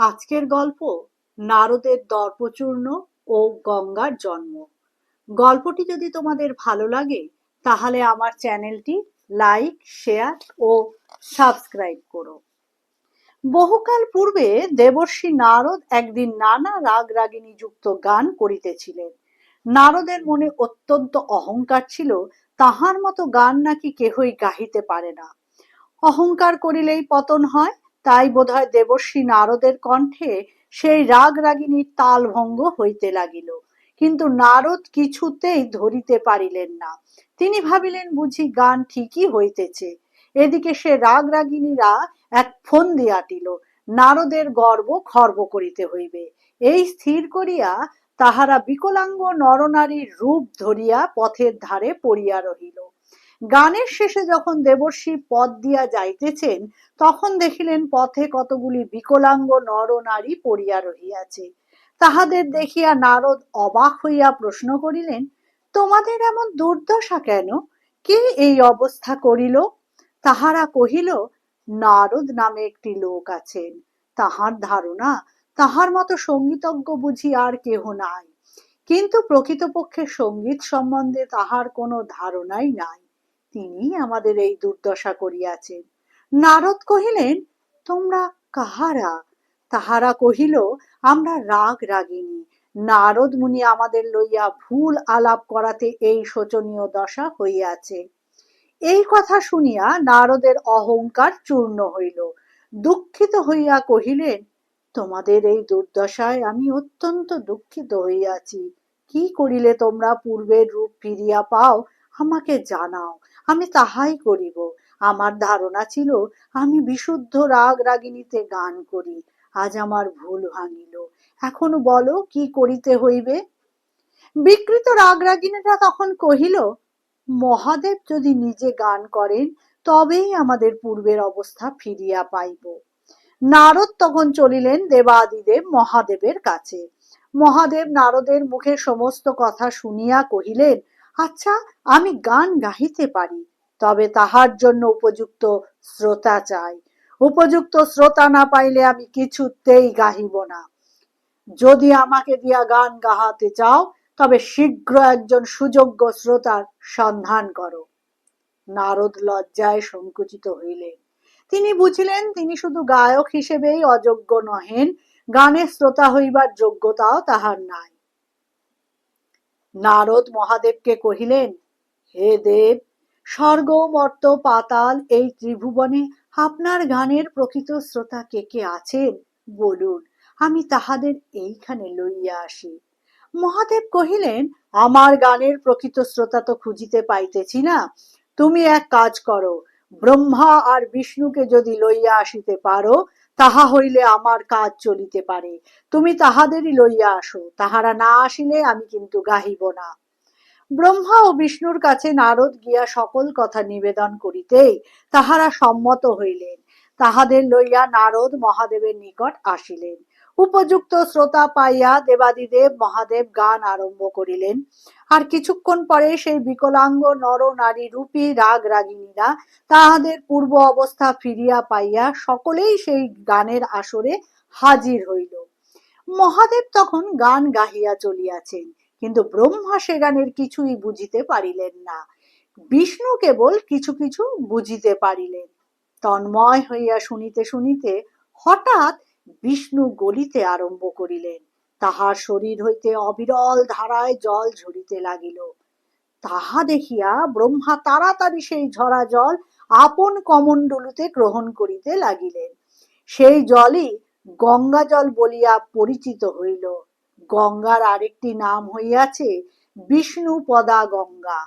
আজকের গল্প নারদের দর্পচূর্ণ ও গঙ্গার জন্ম। গল্পটি যদি তোমাদের ভালো লাগে, তাহলে আমার চ্যানেলটি লাইক, শেয়ার ও সাবস্ক্রাইব করো। বহুকাল পূর্বে দেবর্ষী নারদ একদিন নানা রাগ রাগিনী যুক্ত গান করিতেছিলেন। নারদের মনে অত্যন্ত অহংকার ছিল, তাহার মতো গান নাকি কেহই গাহিতে পারে না। অহংকার করিলেই পতন হয় তাই বোধহয় দেবর্ষী নারদের কণ্ঠে সেই রাগ রাগিনীর তাল ভঙ্গ হইতে লাগিল। কিন্তু নারদ কিছুতেই ধরিতে পারিলেন না। তিনি ভাবিলেন, বুঝি গান ঠিকই হইতেছে। এদিকে সে রাগ রাগিনীরা এক ফোন দিয়াটিল নারদের গর্ব খর্ব করিতে হইবে। এই স্থির করিয়া তাহারা বিকলাঙ্গ নরনারীর রূপ ধরিয়া পথের ধারে পড়িয়া রহিল। গানের শেষে যখন দেবর্ষী পথ দিয়া যাইতেছেন, তখন দেখিলেন পথে কতগুলি বিকলাঙ্গ নর নারী পড়িয়া রহিয়াছে। তাহাদের দেখিয়া নারদ অবাক হইয়া প্রশ্ন করিলেন, তোমাদের এমন দুর্দশা কেন? কে এই অবস্থা করিল? তাহারা কহিল, নারদ নামে একটি লোক আছেন। তাহার ধারণা, তাহার মতো সঙ্গীতজ্ঞ বুঝি আর কেহ নাই। কিন্তু প্রকৃতপক্ষে সংগীত সম্বন্ধে তাহার কোনো ধারণাই নাই। তিনি আমাদের এই দুর্দশা করিয়াছেন। নারদ কহিলেন, তোমরা কাহারা? তাহারা কহিল, আমরা রাগ রাগিনী। নারদ মুনি আমাদের লইয়া ভুল আলাপ করাতে এই শোচনীয় দশা হইয়াছে। এই কথা শুনিয়া নারদের অহংকার চূর্ণ হইল। দুঃখিত হইয়া কহিলেন, তোমাদের এই দুর্দশায় আমি অত্যন্ত দুঃখিত হইয়াছি। কি করিলে তোমরা পূর্বের রূপ ফিরিয়া পাও, আমাকে জানাও। আমি তাহাই করিব। আমার ধারণা ছিল, আমি বিশুদ্ধ রাগ রাগিনীতে গান করি। আজ আমার ভুল ভাঙিল। এখন বলো, কি করিতে হইবে? বিকৃত রাগ রাগিনীরা তখন কহিল, মহাদেব যদি নিজে গান করেন, তবেই আমাদের পূর্বের অবস্থা ফিরিয়া পাইব। নারদ তখন চলিলেন দেবাদিদেব মহাদেবের কাছে। মহাদেব নারদের মুখে সমস্ত কথা শুনিয়া কহিলেন আচ্ছা আমি গান গাহিতে পারি, তবে তাহার জন্য উপযুক্ত শ্রোতা চাই। উপযুক্ত শ্রোতা না পাইলে আমি কিছুতেই গাহিব না। যদি আমাকে দিয়া গান গাহাতে চাও, তবে শীঘ্র একজন সুযোগ্য শ্রোতার সন্ধান করো। নারদ লজ্জায় সংকুচিত হইলেন। তিনি বুঝিলেন, তিনি শুধু গায়ক হিসেবেই অযোগ্য নহেন। গানের শ্রোতা হইবার যোগ্যতাও তাহার নাই। নারদ মহাদেবকে কহিলেন, হে দেব, স্বর্গ মর্ত পাতাল এই ত্রিভুবনে আপনার গানের প্রকৃত শ্রোতা কে কে আছেন? বলুন, আমি তাহাদের এইখানে লইয়া আসি। মহাদেব কহিলেন, আমার গানের প্রকৃত শ্রোতা তো খুঁজিতে পাইতেছি না। তুমি এক কাজ করো, ব্রহ্মা আর বিষ্ণুকে যদি লইয়া আসিতে পারো তাহা হইলে আমার কাজ চলিতে পারে। তুমি তাহাদেরই লইয়া আসো, তাহারা না আসিলে আমি কিন্তু গাহিব না। ব্রহ্মা ও বিষ্ণুর কাছে নারদ গিয়া সকল কথা নিবেদন করিতেই তাহারা সম্মত হইলেন। তাহাদের লইয়া নারদ মহাদেবের নিকট আসিলেন। উপযুক্ত শ্রোতা পাইয়া দেবাদিদেব মহাদেব গান আরম্ভ করিলেন। আর কিছুক্ষণ পরে সেই বিকলাঙ্গ নর নারী রূপী রাগ রাগিনীরা তাহাদের পূর্ব অবস্থা ফিরিয়া পাইয়া সকলেই সেই গানের আসরে হাজির হইল। মহাদেব তখন গান গাহিয়া চলিয়াছেন, কিন্তু ব্রহ্মা সে গানের কিছুই বুঝিতে পারিলেন না। বিষ্ণু কেবল কিছু কিছু বুঝিতে পারিলেন। তন্ময় হইয়া শুনিতে শুনিতে হঠাৎ বিষ্ণু গলিতে আরম্ভ করিলেন। তাহার শরীর হইতে অবিরল ধারায় জল ঝরিতে লাগিল। তাহা দেখিয়া ব্রহ্মা তাড়াতাড়ি সেই ঝরা জল আপন কমণ্ডলুতে গ্রহণ করিতে লাগিলেন। সেই জলই গঙ্গা জল বলিয়া পরিচিত হইল। গঙ্গার আরেকটি নাম হইয়াছে বিষ্ণু পদা গঙ্গা।